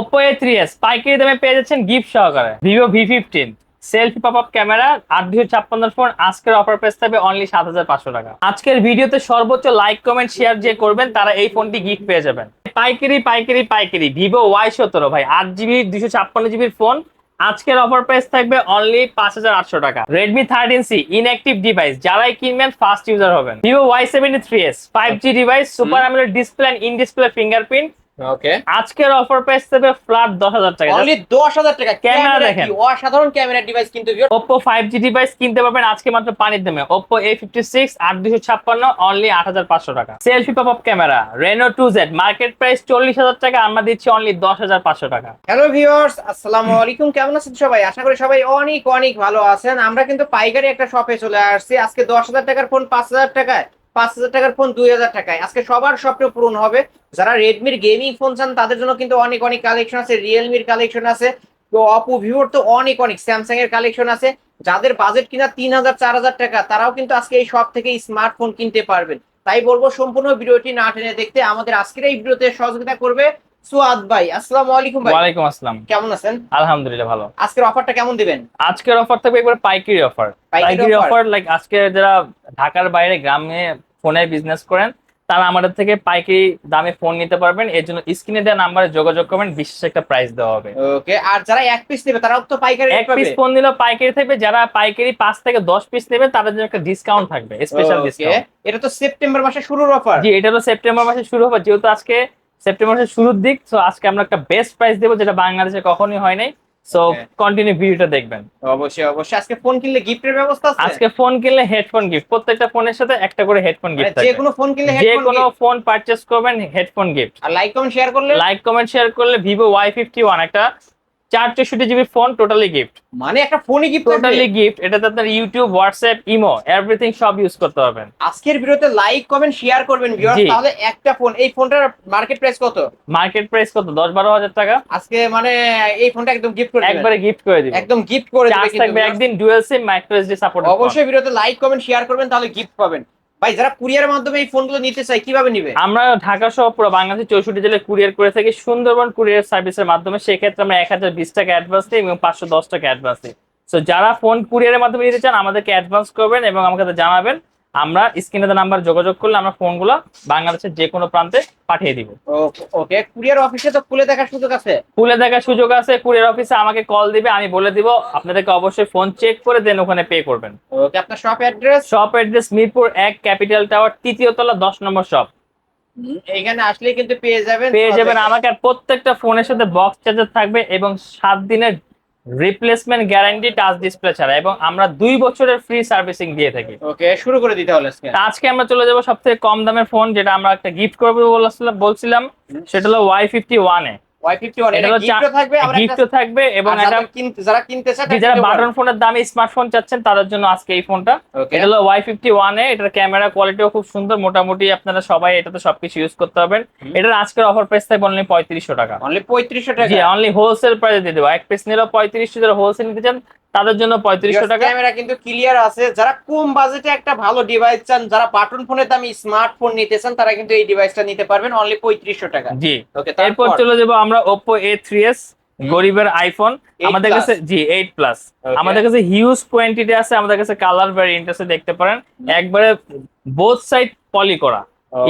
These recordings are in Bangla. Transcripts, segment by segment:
ওপো এ থ্রি এস পাইকারি দামে পেয়ে যাচ্ছেন গিফট সহকারে। Vivo V fifteen selfie pop up camera আট দুশো ছাপ্পান্ন ফোন। আজকের অফার প্রাইস থাকবে অনলি সাত হাজার পাঁচশো টাকা। আজকের ভিডিওতে সর্বোচ্চ লাইক কমেন্ট শেয়ার যে করবেন তারা এই ফোনটি গিফট পেয়ে যাবেন। পাইকারি পাইকারি পাইকারি। ভিভো ওয়াই সতেরো ভাই আট জিবি দুশো ছাপ্পান্ন জিবির ফোন আজকের অফার প্রাইস থাকবে অনলি পাঁচ হাজার আটশো টাকা। Redmi thirteen C inactive device যারাই কিনবেন ফার্স্ট ইউজার হবেন। Vivo Y seventy three S five G device super AMOLED display in display fingerprint okay আজকের অফার প্রাইস থাকবে ফ্ল্যাট দশ হাজার টাকা। অনলি দশ হাজার টাকা। ক্যামেরা দেখেন। অসাধারণ ক্যামেরা ডিভাইস কিন্তু viewers। Oppo five G device কিনতে পারবেন আজকে মাত্র পানির দামে। ওপো এ ফিফটি সিক্স আট দুশো ছাপ্পান্ন অনলি আট হাজার পাঁচশো টাকা। Selfie pop up camera Reno two Z market price চল্লিশ হাজার টাকা আমরা দিচ্ছি অনলি দশ হাজার পাঁচশো টাকা। হ্যালো ভিউয়ার্স আসসালামু আলাইকুম। কেমন আছেন সবাই? আশা করি সবাই অনেক অনেক ভালো আছেন। আমরা কিন্তু পাইকারি একটা শপে চলে আসছি। আজকে দশ হাজার টাকার ফোন পাঁচ হাজার টাকায়। পাঁচ হাজার টাকার ফোন দুই হাজার টাকায়। আজকে সবার স্বপ্ন পূরণ হবে। যারা রেডমির গেমিং ফোন চান, তাদের জন্য কিন্তু অনেক অনেক কালেকশন আছে। রিয়েলমির কালেকশন আছে। তো অপো ভিভোর তো অনেক অনেক স্যামসাং এর কালেকশন আছে। যাদের বাজেট কিনা তিন হাজার, চার হাজার টাকা, তারাও কিন্তু আজকে এই সব থেকে স্মার্টফোন কিনতে পারবেন। তাই বলব, সম্পূর্ণ ভিডিওটি না টেনে দেখতে আমাদের আজকের এই ভিডিওতে সহযোগিতা করবে সুয়াদ ভাই আসসালামু আলাইকুম ভাই। ওয়ালাইকুম আসসালাম। কেমন আছেন? আলহামদুলিল্লাহ ভালো। আজকের অফারটা কেমন দিবেন? আজকের অফার থাকবে একবার পাইকারি অফার। পাইকারি অফার? লাইক আজকে যারা ঢাকার বাইরে গ্রামে ফোনে বিজনেস করেন তারা আমাদের থেকে পাইকারি দামে ফোন নিতে পারবেন। এর জন্য স্ক্রিনে দেওয়া নাম্বারে যোগাযোগ করবেন বিশেষ একটা প্রাইস দেওয়া হবে। ওকে আর যারা এক পিস নেবে তারাও তো পাইকারি এক পিস ফোন নিলেও পাইকারি থাকবে যারা পাইকারি পাঁচ থেকে দশ পিস নেবে তাদের জন্য একটা ডিসকাউন্ট থাকবে স্পেশাল ডিসকাউন্ট এটা তো সেপ্টেম্বর মাসে শুরুর অফার জি এটা তো সেপ্টেম্বর মাসে শুরু হবে যেহেতু আজকে সেপ্টেম্বর মাসের শুরুর দিক সো আজকে আমরা একটা বেস্ট প্রাইস দেবো যেটা বাংলাদেশে কখনোই হয় নাই। সো. কন্টিনিউ ভিডিওটা দেখবেন। অবশ্যই অবশ্যই। আজকে ফোন কিনলে গিফটের ব্যবস্থা আছে? আজকে ফোন কিনলে হেডফোন গিফট প্রত্যেকটা ফোনের সাথে একটা করে হেডফোন গিফট থাকে। যে কোনো ফোন কিনলে যে কোনো ফোন পারচেজ করবেন হেডফোন গিফট আর লাইক কমেন্ট শেয়ার করলে? লাইক কমেন্ট শেয়ার করলে ভিভো ওয়াই ফিফটি ওয়ান একটা চার চৌষট্টি জিবি ফোন টোটালি গিফট মানে একটা ফোনই গিফট টোটালি গিফট এটাতে আপনার ইউটিউব হোয়াটসঅ্যাপ ইমো এভরিথিং সব ইউজ করতে পারবেন। আজকের ভিডিওতে লাইক কমেন্ট শেয়ার করবেন ভিউয়ার্স তাহলে একটা ফোন এই ফোনটার মার্কেট প্রাইস কত? মার্কেট প্রাইস কত? দশ বারো হাজার টাকা? আজকে মানে এই ফোনটা একদম গিফট করে একবারে গিফট করে দিবেন। একদম গিফট করে দিবেন থাকবে একদিন dual SIM micro SD support অবশ্যই ভিডিওতে লাইক কমেন্ট শেয়ার করবেন তাহলে গিফট পাবেন। ভাই, যারা কুরিয়ার মাধ্যমে এই ফোনগুলো নিতে চায়, কীভাবে নিবে? আমরা ঢাকা সহ পুরো বাংলাদেশের চৌষট্টি জেলায় কুরিয়ার করে থাকি। সুন্দরবন কুরিয়ার সার্ভিসের মাধ্যমে, সেক্ষেত্রে আমরা এক হাজার বিশ টাকা অ্যাডভান্স দিই এবং পাঁচশো দশ টাকা অ্যাডভান্স দিই। তো যারা ফোন কুরিয়ারের মাধ্যমে নিতে চান, আমাদেরকে অ্যাডভান্স করবেন এবং আমাকে জানাবেন। আমরা স্ক্রিনে নাম্বার যোগাযোগ করলে আমরা ফোনগুলো বাংলাদেশের যে কোনো প্রান্তে পাঠিয়ে দিব। ওকে কুরিয়ার অফিসে তো খুলে দেখার সুযোগ আছে? খুলে দেখার সুযোগ আছে কুরিয়ার অফিসে আমাকে কল দিবে আমি বলে দিব আপনাদেরকে অবশ্যই ফোন চেক করে দেন ওখানে পে করবেন। ওকে আপনার shop address? Shop address Mirpur এক ক্যাপিটাল টাওয়ার তৃতীয় তলা দশ নম্বর শপ। এখানে আসলে কিন্তু পেয়ে যাবেন। পেয়ে যাবেন আমাকে প্রত্যেকটা ফোনের সাথে বক্স চার্জার থাকবে এবং সাত দিনের রিপ্লেসমেন্ট গ্যারান্টি টাচ ডিসপ্লে ছাড়া এবং আমরা দুই বছরের ফ্রি সার্ভিসিং দিয়ে থাকি। ওকে শুরু করে দিতে হলো আজকে। আমরা চলে যাব সব থেকে কম দামের ফোন যেটা আমরা একটা গিফট করব বলছিলাম বলছিলাম সেটা হলো ওয়াই ফিফটি ওয়ান স্মার্টফোন চাচ্ছেন তাদের জন্য আজকে এই ফোনটা। এটা হলো ওয়াই ফিফটি ওয়ান এ এটার ক্যামেরা কোয়ালিটিও খুব সুন্দর মোটামুটি আপনারা সবাই এটাতে সবকিছু ইউজ করতে পারবেন। এটার আজকের অফার প্রাইস থাকবে অনলি পঁয়ত্রিশশো টাকা। অনলি পঁয়ত্রিশশো টাকা। অনলি হোলসেল প্রাইসে দিয়ে দেবো। এক পিস নিলেও পঁয়ত্রিশশো যারা হোলসেল নিতে চান তাদের জন্য পঁয়ত্রিশশো টাকা। ক্যামেরা কিন্তু ক্লিয়ার আছে। যারা কম বাজেটে একটা ভালো ডিভাইস চান যারা বাটন ফোনের দামি স্মার্টফোন নিতে চান তারা কিন্তু এই ডিভাইসটা নিতে পারবেন অনলি পঁয়ত্রিশশো টাকা। জি। ওকে এরপর চলে যাব আমরা ওপো এ থ্রি এস গরিবের আইফোন আমাদের কাছে জি এইট প্লাস আমাদের কাছে হিউজ কোয়ান্টিটি আছে। আমাদের কাছে কালার ভ্যারিয়েন্ট আছে দেখতে পারেন। একবারে বোথ সাইড পলি করা।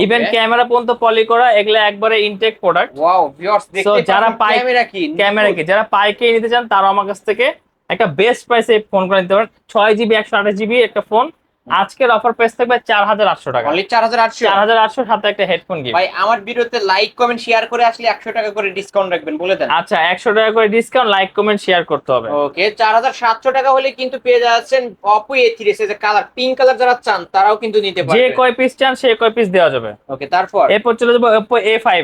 ইভেন ক্যামেরা পর্যন্ত পলি করা এগুলো একবারে ইনটেক প্রোডাক্ট ওয়াও ভিউয়ার্স দেখতে যারা যারা পাই- ক্যামেরা কি? ক্যামেরা কি? যারা পাইকে নিতে চান তারা আমার কাছ থেকে একটা বেস্ট প্রাইসে ফোন করে নিতে পারেন। ছয় জিবি একশো আঠাশ জিবি একটা ফোন আজকের অফার প্রাইস থাকবে চার হাজার আটশো টাকা। অনলি চার হাজার আটশো? চার হাজার আটশো সাথে একটা হেডফোন গিফট ভাই আমার ভিডিওতে লাইক কমেন্ট শেয়ার করে আসলে একশো টাকা করে ডিসকাউন্ট রাখবেন বলে দেন। আচ্ছা একশো টাকা করে ডিসকাউন্ট লাইক কমেন্ট শেয়ার করতে হবে। ওকে চার হাজার সাতশো টাকা হলে কিন্তু পেয়ে যাচ্ছেন অপো এ থ্রি যে কালার পিঙ্ক কালার যারা চান তারাও কিন্তু নিতে পারবে। যে কয় পিস চান সে কয় পিস দেওয়া যাবে। ওকে তারপর? এরপর চলে যাব এ ফাইভ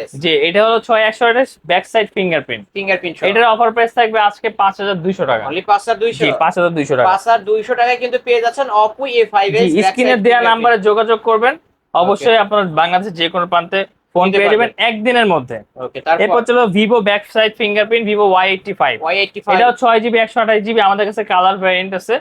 এস জি এটা হলো ছয় একশো আঠাশ ব্যাক সাইড ফিঙ্গারপ্রিন্ট ফিঙ্গারপ্রিন্ট এটার অফার প্রাইস থাকবে আজকে পাঁচ হাজার দুইশো টাকা। অনলি পাঁচ হাজার দুইশো। জি পাঁচ হাজার দুইশো টাকা। পাঁচ হাজার দুইশো টাকায় কিন্তু পেয়ে যাচ্ছেন অপু এ ফাইভ এস স্ক্রিনে দেওয়া নাম্বারে যোগাযোগ করবেন। অবশ্যই আপনার বাংলাদেশের যে কোনো প্রান্তে ফোন পেয়ে যাবেন একদিনের মধ্যে। এরপর চলো Vivo back side fingerprint Vivo Y eighty five এটাও ছয় জিবি একশো আঠাশ জিবি আমাদের কাছে কালার ভ্যারিয়েন্ট আছে।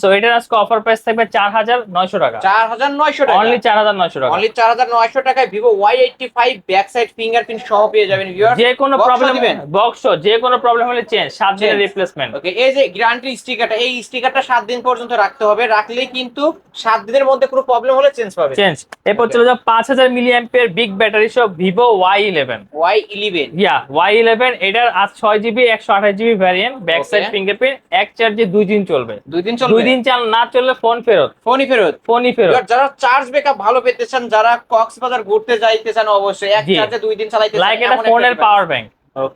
সো এটার আজকে অফার প্রাইস থাকবে চার হাজার নয়শো টাকা। চার হাজার নয়শো টাকা। অনলি চার হাজার নয়শো টাকা। অনলি চার হাজার নয়শো টাকায় Vivo Y eighty five back side fingerprint সহ পেয়ে যাবেন যে কোনো প্রবলেম বক্স যে কোনো প্রবলেম হলে চেঞ্জ সাত দিনের রিপ্লেসমেন্ট ওকে এই যে গ্যারান্টি স্টিকারটা এই স্টিকারটা সাত দিন পর্যন্ত রাখতে হবে। রাখলেই কিন্তু সাত দিনের মধ্যে কোনো প্রবলেম হলে চেঞ্জ পাবে চেঞ্জ এরপর চলে যাও পাঁচ হাজার মিলি বিগ ব্যাটারি সহ Vivo Y eleven Y eleven yeah Y eleven এটার আজ ছয় জিবি একশো আঠাশ GB variant back side. Fingerprint এক চার্জে দুই দিন চলবে। দুই দিন চলবে। দুই দিন চাল না চললে ফোন ফেরত। ফোনই ফেরত। ফোনই ফেরত। যারা চার্জ ব্যাকআপ ভালো পেতে চান যারা কক্সবাজার ঘুরতে যাইতে চান অবশ্যই এক। চার্জে দুই দিন চালাইতে লাইক এটা ফোনের পাওয়ার ব্যাংক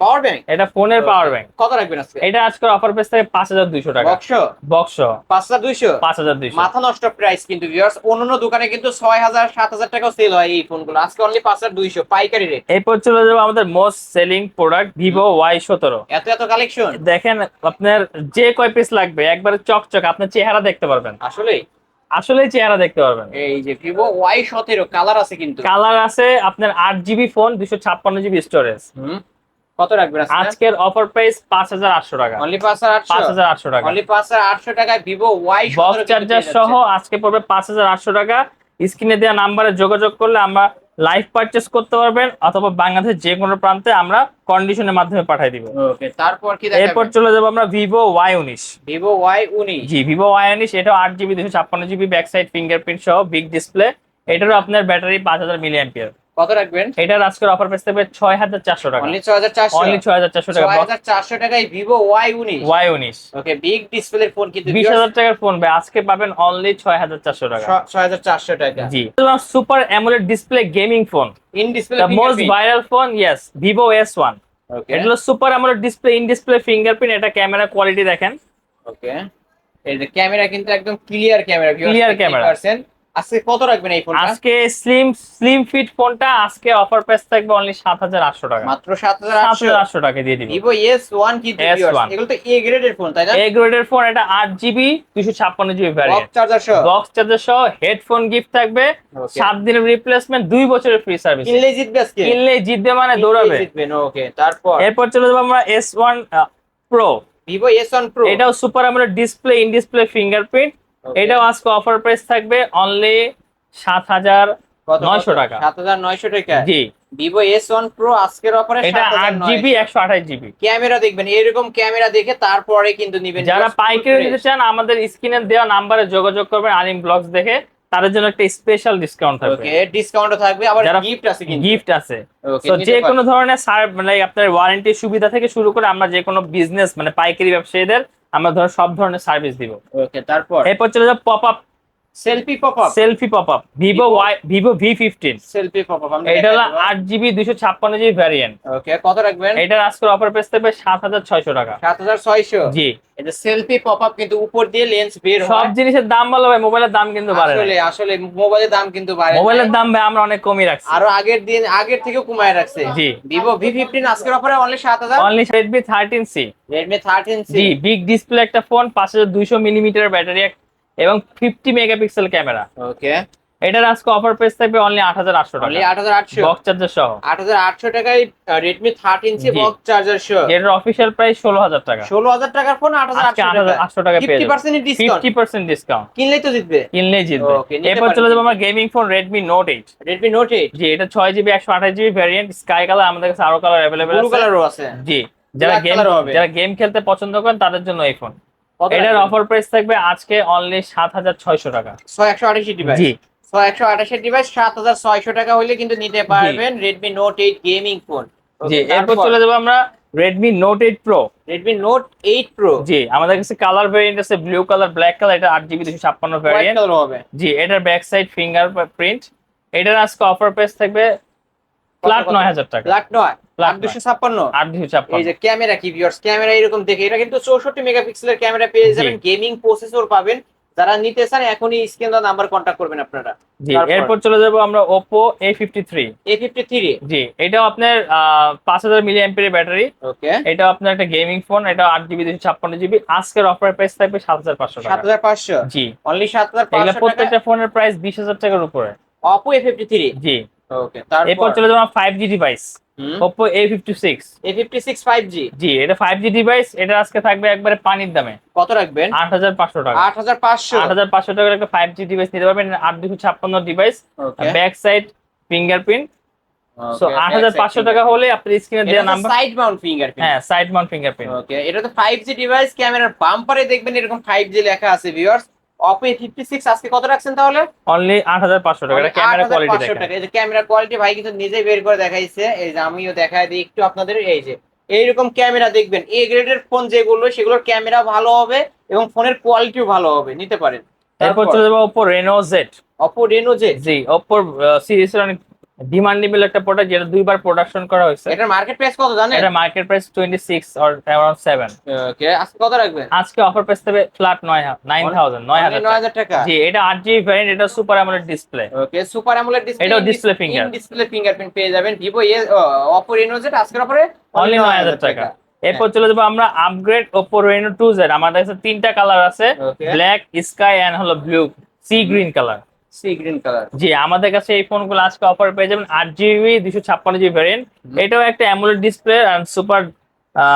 পাওয়ার ব্যাংক এটা ফোনের পাওয়ার ব্যাংক কত রাখবেন আজকে? এটা আজকের অফার প্রাইস থাকে পাঁচ হাজার দুইশো টাকা। বক্স? বক্স। পাঁচ হাজার দুইশো? পাঁচ হাজার দুইশো। মাথা নষ্ট প্রাইস কিন্তু ভিউয়ার্স অন্যান্য দোকানে কিন্তু ছয় হাজার সাত হাজার টাকাও সেল হয় এই ফোনগুলো আজকে অনলি পাঁচ হাজার দুইশো পাইকারি রেট এরপর চলে যাব আমাদের most selling product Vivo Y সতেরো। এত এত কালেকশন দেখেন আপনার যে কয় পিস লাগবে একবারে চকচক আপনার চেহারা দেখতে পারবেন। আসলে আসলেই চেহারা দেখতে পারবেন। এই যে ভিভো ওয়াই সতেরো কালার আছে কিন্তু। কালার আছে আপনার আট জিবি ফোন দুশো ছাপ্পান্ন জিবি স্টোরেজ হুম। কত রাখবেন আজকে? আজকের অফার প্রাইস পাঁচ হাজার আটশো টাকা। অনলি পাঁচ হাজার আটশো? পাঁচ হাজার আটশো টাকা। অনলি পাঁচ হাজার আটশো টাকায় ভিভো ওয়াই বক্স চার্জার সহ আজকে পড়বে পাঁচ হাজার আটশো টাকা। স্ক্রিনে দেওয়া নাম্বারে যোগাযোগ করলে আমরা লাইভ পারচেস করতে পারবেন অথবা বাংলাদেশের যে কোনো প্রান্তে আমরা কন্ডিশনের মাধ্যমে পাঠাই দিব। ওকে তারপর কি এরপর চলে যাব আমরা ভিভো ওয়াই উনিশ। ভিভো ওয়াই উনিশ। জি ভিভো ওয়াই উনিশ এটা আট জিবি দুশো ছাপ্পান্ন জিবি ব্যাক সাইড ফিঙ্গারপ্রিন্ট সহ বিগ ডিসপ্লে এটারও আপনার ব্যাটারি পাঁচ হাজার মিলি অ্যাম্পিয়ার কত রাখবেন? এটার আজকের অফার পেস থাকবে ছয় হাজার চারশো টাকা। অনলি ছয় হাজার চারশো? অনলি ছয় হাজার চারশো টাকা। ছয় হাজার চারশো টাকায় ভিভো ওয়াই উনিশ। ওয়াই উনিশ। ওকে বিগ ডিসপ্লের ফোন কিন্তু বিশ হাজার টাকার ফোন ভাই আজকে পাবেন অনলি ছয় হাজার চারশো টাকা। ছয় হাজার চারশো টাকা। জি। Super AMOLED display gaming phone in display the most viral phone yes Vivo S one okay এটা হলো super AMOLED display in display fingerprint এটা ক্যামেরা কোয়ালিটি দেখেন। ওকে এই যে ক্যামেরা কিন্তু একদম ক্লিয়ার ক্যামেরা Clear camera। আজকে কত রাখবেন এই ফোনটা? আজকে স্লিম স্লিম ফিট ফোনটা আজকে অফার প্রাইস থাকবে অনলি সাত হাজার আটশো টাকা। মাত্র সাত হাজার সাত আটশো হাজার আটশো টাকা দিয়ে দিব। ভিভো এস ওয়ান কিন্তু S1 viewers, এগুলো তো এ গ্রেডের ফোন তাই না? এ গ্রেডের ফোন এটা আট জিবি দুশো ছাপ্পান্ন জিবি বক্স ভ্যারিয়েন্ট চার্জার সহ? বক্স চার্জার সহ হেডফোন গিফট থাকবে। Okay. সাত দিনের রিপ্লেসমেন্ট দুই বছরের ফ্রি সার্ভিস কিনলেই জিতবে আজকে? কিনলে জিতবে মানে দৌড়াবে। জিতবেন ওকে তারপর? এরপর চলে যাব আমরা S one pro Vivo S one pro এটাও super AMOLED display in display fingerprint এটাও আজকে অফার প্রাইস থাকবে অনলি সাত হাজার নয়শো টাকা। সাত হাজার নয়শো টাকা? জি। ভিভো এস ওয়ান প্রো আজকের অফারে এটা আট জিবি একশো আঠাশ জিবি ক্যামেরা দেখবেন এরকম ক্যামেরা দেখে তারপরে কিন্তু নিবেন যারা পাইকারি নিতে চান আমাদের স্ক্রিনে দেওয়া নাম্বারে যোগাযোগ করবেন আলিম ব্লগস দেখে। তাদের জন্য একটা স্পেশাল ডিসকাউন্ট থাকবে। ওকে ডিসকাউন্টও থাকবে আবার গিফট আছে কিন্তু। গিফট আছে। তো যে কোনো ধরনের সার মানে আপনার ওয়ারেন্টি সুবিধা থেকে শুরু করে আমরা যে কোনো বিজনেস মানে পাইকারি ব্যবসায়ীদের আমরা ধরো সব ধরনের সার্ভিস দিব। ওকে তারপর? এরপর চলে যাও pop up selfie pop up selfie pop up Vivo Y Vivo V fifteen selfie pop up এটা হলো ওকে কত রাখবেন? এটার আজকের অফার পেস থাকবে সাত হাজার ছয়শো টাকা। সাত হাজার ছয়শো? জি। এটা সেলফি কিন্তু উপর দিয়ে লেন্স বের সব জিনিসের দাম ভালো ভাই মোবাইলের দাম কিন্তু বাড়ে আসলে আসলে মোবাইলের দাম কিন্তু বাড়ে মোবাইলের দাম ভাই আমরা অনেক কমই রাখছি। আরও আগের দিন আগের থেকে কমায় রাখছে। জি। ভিভো ভি ফিফটিন আজকের অফারে অনলি সাত হাজার? Only Redmi thirteen C Redmi thirteen G big display একটা ফোন পাঁচ হাজার দুইশো মিলিমিটার ব্যাটারি এবং ফিফটি মেগাপিক্সেল ক্যামেরা ওকে এটার আজকে অফার প্রাইস থাকবে অনলি আট হাজার আটশো অনলি টাকা আট হাজার আটশো। বক্স চার্জার সহ। আট হাজার আটশো টাকায় রেডমি থার্টিন ইঞ্চি জি। বক্স চার্জার সহ যেটার অফিসিয়াল প্রাইস ষোলো হাজার টাকা। ষোলো হাজার টাকার ফোন আট হাজার আজকে আটশো আট হাজার টাকা আটশো টাকা পেয়ে fifty percent discount fifty percent discount কিনলেই তো জিতবে। কিনলেই জিতবে। এরপর চলে যাব আমার gaming phone Redmi Note eight Redmi Note eight জি এটা ছয় জিবি একশো আঠাশ জিবি ভ্যারিয়েন্ট স্কাই কালার আমাদের কাছে আরও কালার অ্যাভেলেবেল ব্লু আছে। কালারও আছে। জি যারা গেম যারা গেম খেলতে পছন্দ করেন তাদের জন্য এই ফোন এটার অফার প্রাইস থাকবে আজকে অনলি সাত হাজার ছয়শো টাকা। ছয় একশো আঠাশি ডিভাইস জি। ছয় একশো আঠাশের ডিভাইস সাত হাজার ছয়শো টাকা হলে কিন্তু নিতে পারবেন Redmi Note eight gaming phone জি এরপর চলে যাব আমরা Redmi Note 8 Pro Redmi Note 8 Pro জি আমাদের কাছে কালার ভেরিয়েন্ট আছে ব্লু কালার ব্ল্যাক কালার এটা 8GB 256 ভেরিয়েন্ট হবে। জি এটার ব্যাক সাইড ফিঙ্গার প্রিন্ট এটার আজকে অফার প্রাইস থাকবে নয় 9000 টাকা। ফ্ল্যাট এই যে ক্যামেরা কি ভিউয়ার্স ক্যামেরা এরকম দেখে। এটা কিন্তু চৌষট্টি মেগাপিক্সেলের ক্যামেরা পেয়ে। যাবেন। গেমিং প্রসেসর পাবেন। যারা নিতে চান এখনই স্ক্রিন নাম্বার কন্ট্যাক্ট করবেন আপনারা। জি এরপর চলে যাব আমরা এ ফিফটি থ্রি জি এটাও আপনার আহ, পাঁচ হাজার মিলি এমপির ব্যাটারি ওকে। এটা আপনার একটা গেমিং ফোন এটা আট জিবি দুশো ছাপ্পান্ন জিবি। আজকের অফার প্রাইস থাকবে সাত হাজার পাঁচশো সাত টাকা হাজার পাঁচশো। জি। অনলি সাত হাজার এগুলা পাঁচশো টাকা প্রত্যেকটা ফোনের প্রাইস বিশ হাজার টাকার উপরে। Oppo A fifty three G. Okay এরপর চলে যাব five G device fifty six A56 5G জি এটা ফাইভ জি ডিভাইস এটা আজকে থাকবে একবারে পানির দামে। কত রাখবেন? আট হাজার পাঁচশো টাকা। 8500 আট হাজার পাঁচশো টাকার একটা ফাইভ জি ডিভাইস নিতে পারবেন আট দুশো ছাপ্পান্ন device back side fingerprint so আট হাজার পাঁচশো টাকা হলে আপনি স্ক্রিনে দেওয়া নাম্বার সাইড মাউন্ট ফিঙ্গারপ্রিন্ট হ্যাঁ সাইড মাউন্ট ফিঙ্গারপ্রিন্ট ওকে এটা তো 5G ডিভাইস ক্যামেরার বাম্পারে দেখবেন এরকম 5G লেখা আছে ভিউয়ার্স Oppo A56 আজকে কত রাখছেন তাহলে? অনলি আট হাজার পাঁচশো টাকা। এটা ক্যামেরা কোয়ালিটি দেখেন। টাকা। এই যে ক্যামেরা কোয়ালিটি ভাই কিন্তু নিজে বের করে দেখাইছে। এই যে আমিও দেখাই দিই একটু আপনাদের। এই যে এইরকম ক্যামেরা দেখবেন। এ গ্রেডের ফোন যেগুলো সেগুলোর ক্যামেরা ভালো হবে এবং ফোনের কোয়ালিটিও ভালো হবে। নিতে পারেন। এরপর চলে যাব Oppo Reno Z Oppo Reno Z জি ওপোর সিরিজের অনেক ডিমান্ডেবল একটা প্রোডাক্ট যেটা দুইবার প্রোডাকশন করা হয়েছে। এটার মার্কেট প্রাইস কত জানেন? এটা market price twenty six or around seven okay আজকে কত রাখবেন? আজকে অফার প্রাইস দেবে ফ্ল্যাট নয় নাইন থাউজেন্ড নয় হাজার টাকা। 9000 টাকা। জি এটা আট জিবি ভ্যারিয়েন্ট এটা super AMOLED display okay super AMOLED display এটাও ডিসপ্লে ফিঙ্গার ডিসপ্লে ফিঙ্গারপ্রিন্ট পেয়ে যাবেন। Vivo A Oppo Reno Z আজকের অফারে অনলি নয় হাজার টাকা। এরপর চলে যাব আমরা upgrade Oppo Reno two Z আমাদের কাছে তিনটা কালার আছে। ব্ল্যাক স্কাই এন্ড হলো blue sea green colour sea green colour. জি আমাদের কাছে এই ফোনগুলো আজকে অফার পেয়ে যাবেন আট জিবি দুশো ছাপ্পান্ন জিবি ভ্যারিয়েন্ট এটাও একটা অ্যামোলেড ডিসপ্লে এন্ড সুপার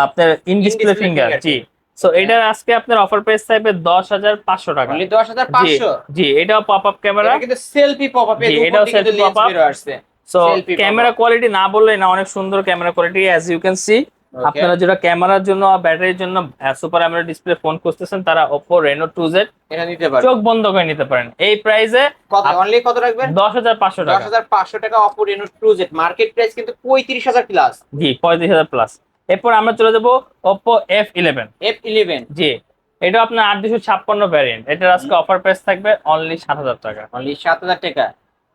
আপনার ইন ডিসপ্লে ফিঙ্গার জি। সো এটার আজকে আপনার অফার প্রাইস থাকবে দশ হাজার পাঁচশো টাকা। অনলি জি 10500 জি এটাও পপ আপ ক্যামেরা কিন্তু সেলফি জি, উপর এটাও pop-up। বের আসছে। সো ক্যামেরা কোয়ালিটি না বললে না অনেক সুন্দর camera quality as you can see. আপনারা যেটা ক্যামেরার জন্য আর ব্যাটারির জন্য সুপার অ্যামোলেড ডিসপ্লে ফোন খুঁজতেছেন তারা রেনো টু জেড এটা নিতে পারবেন চোখ বন্ধ করে নিতে পারেন। এই প্রাইসে কত? অনলি কত রাখবেন? দশ হাজার পাঁচশো টাকা। 10500 টাকা Oppo Reno 2Z market price কিন্তু 35000 প্লাস জি পঁয়ত্রিশ হাজার প্লাস এরপর আমরা চলে যাব ওপো এফ ইলেভেন F11 জি এটা আপনার আট দুশো ছাপ্পান্ন ভ্যারিয়েন্ট এটার আজকে অফার প্রাইস থাকবে অনলি সাত হাজার টাকা। অনলি 7000 টাকা।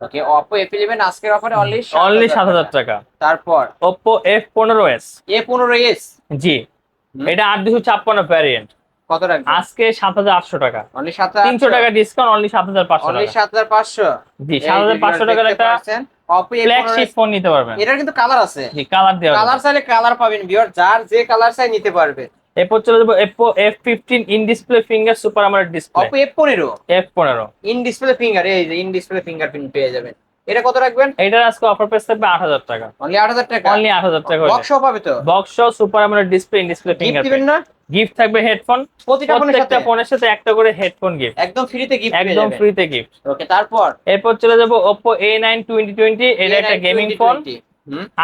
ওকে Oppo F11 আজকের অফারে অনলি অনলি সাত হাজার টাকা। তারপর? পনেরো এস A15s জি। এটা আট দুশো ছাপ্পান্ন ভ্যারিয়েন্ট কত রাখবেন আজকে সাত হাজার আটশো টাকা। অনলি 7000 তিনশো টাকা ডিসকাউন্ট অনলি সাত হাজার পাঁচশো অনলি টাকা। 7500 জি সাত হাজার পাঁচশো টাকার একটা Oppo ফ্ল্যাগশিপ ফোন নিতে পারবেন। এটার কিন্তু কালার আছে। জি কালার দেওয়া কালার চাইলে কালার পাবেন ভিউয়ার যার যে কালার চাই নিতে পারবে। এরপর চলে যাব Oppo F fifteen in display finger super আমার ডিসপ্লে Oppo F15 এফ পনেরো। ইন ডিসপ্লে ফিঙ্গার এই যে ইন ডিসপ্লে ফিঙ্গারপ্রিন্ট পেয়ে যাবেন। এটা কত রাখবেন? এটার আজকে অফার প্রাইস থাকবে আট হাজার টাকা। অনলি 8000 টাকা? অনলি আট হাজার টাকা বক্স পাবে তো? বক্স সুপার আমার ডিসপ্লে ইন ডিসপ্লে ফিঙ্গার দিবেন না? গিফট থাকবে হেডফোন প্রতিটা ফোনের সাথে? ফোনের সাথে একটা করে হেডফোন গিফট একদম ফ্রিতে গিফট একদম ফ্রিতে গিফট ওকে তারপর? এরপর চলে যাব Oppo A nine twenty twenty এটা একটা গেমিং ফোন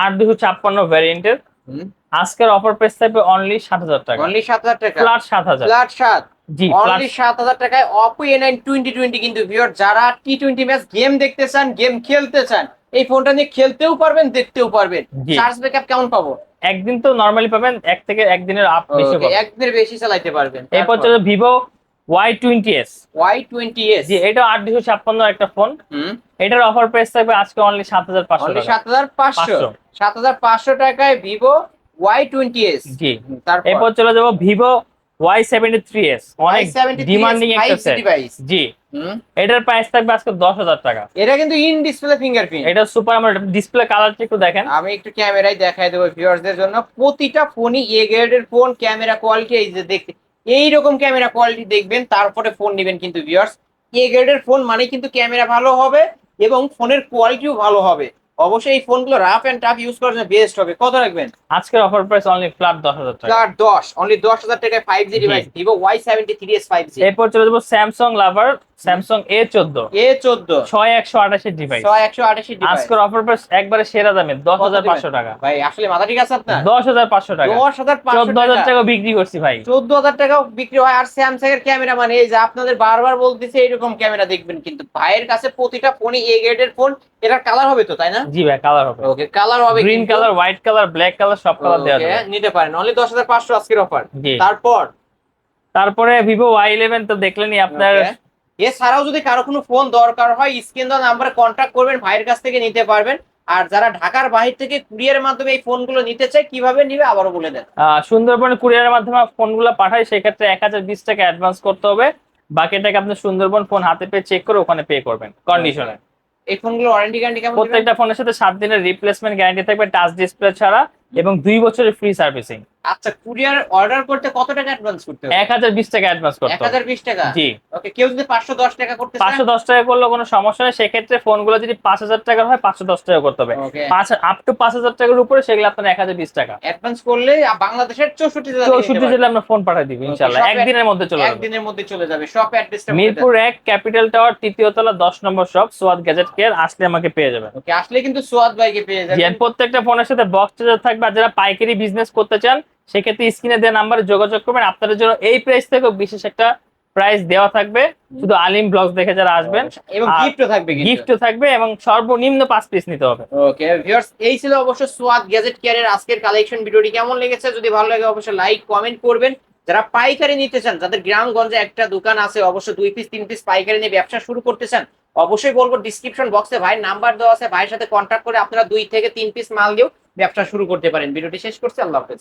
আট দুশো ছাপ্পান্ন ভ্যারিয়েন্টের হুম। আজকের অফার প্রাইস থাকবে অনলি সাত হাজার টাকা। অনলি 7000 টাকা। ফ্ল্যাট সাত হাজার। ফ্ল্যাট 7 জি অনলি 7000 টাকায় Oppo A9 2020 কিন্তু ভিউয়ার যারা টি20 ম্যাচ গেম দেখতে চান গেম খেলতে চান এই ফোনটা নিয়ে খেলতেও পারবেন দেখতেও পারবেন। চার্জ ব্যাকআপ কেমন পাবো? একদিন তো নর্মালি পাবেন এক থেকে একদিনের আপ বেশি পাবেন। একদিনের বেশি চালাইতে পারবেন। এরপর চলে Vivo Y twenty S Y20s জি এটা আট দুশো ছাপ্পান্ন একটা ফোন হুম। এটার অফার প্রাইস থাকবে আজকে অনলি সাত হাজার পাঁচশো অনলি টাকা। 7500 7500 টাকায় Vivo Y20s জি। তারপর? এরপর চলে যাব থ্রি এস অনেক Y73s ডিমান্ডিং একটা 5G সেট device জি। এটার প্রাইস থাকবে আজকে দশ হাজার টাকা। এটা কিন্তু ইন ডিসপ্লে ফিঙ্গারপ্রিন্ট এটা সুপার আমার ডিসপ্লে কালারটা একটু দেখেন। আমি একটু ক্যামেরায় দেখাই দেবো ভিউয়ার্সদের জন্য। প্রতিটা ফোনই এ গ্রেডের ফোন ক্যামেরা কোয়ালিটি এই যে দেখতে এইরকম ক্যামেরা কোয়ালিটি দেখবেন তারপরে ফোন নেবেন কিন্তু ভিউয়ার্স এ গ্রেডের ফোন মানে কিন্তু ক্যামেরা ভালো হবে এবং ফোনের কোয়ালিটিও ভালো হবে। অবশ্যই এই ফোনগুলো রাফ এন্ড টাফ ইউজ করার জন্য বেস্ট হবে। কত রাখবেন? আজকের অফার প্রাইস অনলি ফ্ল্যাট দশ হাজার টাকা। ফ্ল্যাট দশ অনলি দশ হাজার টাকায় ফাইভ জি জি। Device Vivo Y seventy three S five G এরপর চলে যাব স্যামসাং লাভার স্যামসাং এ চোদ্দ। এ চোদ্দ। ছয় একশো আঠাশের ডিভাইস ছয় একশো ডিভাইস আজকের অফার প্রাইস একবারে সেরা দামে দশ হাজার পাঁচশো টাকা। ভাই আসলে মাথা ঠিক আছে আপনার? দশ হাজার পাঁচশো টাকা। দশ হাজার চোদ্দ হাজার টাকা। বিক্রি করছি ভাই। চোদ্দ হাজার টাকাও বিক্রি হয়। আর স্যামসাং এর ক্যামেরা মানে এই যে আপনাদের বারবার বলতেছে এইরকম ক্যামেরা দেখবেন কিন্তু ভাইয়ের কাছে প্রতিটা ফোনই এ গ্রেডের ফোন এটার কালার হবে তো তাই না? জি ভাই কালার হবে। ওকে কালার হবে green colour white colour black colour সব কালার দেওয়া যাবে। নিতে পারেন। অনলি দশ হাজার পাঁচশো আজকের অফার জি। তারপর? তারপরে ভিভো ওয়াই ইলেভেন তো দেখলেনই আপনার এছাড়াও যদি কারও কোনো ফোন দরকার হয় স্ক্রিন দেওয়া নাম্বারে কন্ট্যাক্ট করবেন ভাইয়ের কাছ থেকে নিতে পারবেন। আর যারা ঢাকার বাহির থেকে কুরিয়ারের মাধ্যমে এই ফোনগুলো নিতে চায় কীভাবে নিবে আবারও বলে দেন। সুন্দরবন কুরিয়ারের মাধ্যমে ফোনগুলো পাঠায় সেক্ষেত্রে এক হাজার বিশ টাকা অ্যাডভান্স করতে হবে। বাকি টাকা আপনি সুন্দরবন ফোন হাতে পেয়ে চেক করে ওখানে পে করবেন কন্ডিশনে এই ফোনগুলো ওয়ারেন্টি গ্যারান্টি কেমন প্রত্যেকটা ফোনের সাথে সাত দিনের রিপ্লেসমেন্ট গ্যারান্টি থাকবে টাচ ডিসপ্লে ছাড়া। এবং দুই বছরের ফ্রি সার্ভিসিং আচ্ছা কুরিয়ার অর্ডার করতে কত টাকা অ্যাডভান্স করতে হবে? এক হাজার বিশ টাকা অ্যাডভান্স করতে হবে। হাজার বিশ টাকা? জি। ওকে কেউ যদি পাঁচশো দশ টাকা করতে পাঁচশো দশ টাকা করলেও কোনো সমস্যা নেই। সেক্ষেত্রে ফোনগুলো যদি পাঁচ হাজার টাকার হয় পাঁচশো দশ টাকা করতে হবে। ওকে আপ টু পাঁচ হাজার টাকার উপরে সেগুলো আপনার এক হাজার বিশ টাকা। অ্যাডভান্স করলে বাংলাদেশের চৌষট্টি জেলা থেকে চৌষট্টি নিতে জেলে আমরা ফোন পাঠিয়ে দিব ইনশাল্লাহ সব একদিনের মধ্যে চলে। যাবে। একদিনের মধ্যে চলে যাবে। শপ অ্যাড্রেসটা মিরপুর এক ক্যাপিটাল টাওয়ার তৃতীয় তলা দশ নম্বর শপ সোয়াদ গ্যাজেট কেয়ার আসলে আমাকে পেয়ে যাবেন। ওকে আসলে কিন্তু সোয়াদ বাইকে পেয়ে যাবেন। প্রত্যেকটা ফোনের সাথে বক্স চার্জার থাকবে। আর যারা পাইকারি বিজনেস করতে চান সেক্ষেত্রে স্ক্রিনে দেওয়া নাম্বারে যোগাযোগ করবেন। আপনাদের জন্য এই প্রাইস থেকেও বিশেষ একটা প্রাইস দেওয়া থাকবে। শুধু আলিম ব্লগস দেখে যারা আসবেন এবং গিফটও থাকবে গিফটও থাকবে এবং সর্বনিম্ন পাঁচ পিস নিতে হবে। ওকে ভিউয়ার্স এই ছিল অবশ্য সোয়াদ গ্যাজেট কেয়ারের আজকের কালেকশন ভিডিওটি কেমন লেগেছে? যদি ভালো লাগে অবশ্যই লাইক কমেন্ট করবেন। যারা পাইকারি নিতে চান যাদের গ্রামগঞ্জে একটা দোকান আছে অবশ্যই দুই পিস তিন পিস পাইকারি নিয়ে ব্যবসা শুরু করতে চান অবশ্যই বলব ডিসক্রিপশন বক্সে ভাইয়ের নাম্বার দেওয়া আছে। ভাইয়ের সাথে কন্ট্যাক্ট করে আপনারা দুই থেকে তিন পিস মাল দিয়েও ব্যবসা শুরু করতে পারেন। ভিডিওটি শেষ করছি আল্লাহ হাফেজ।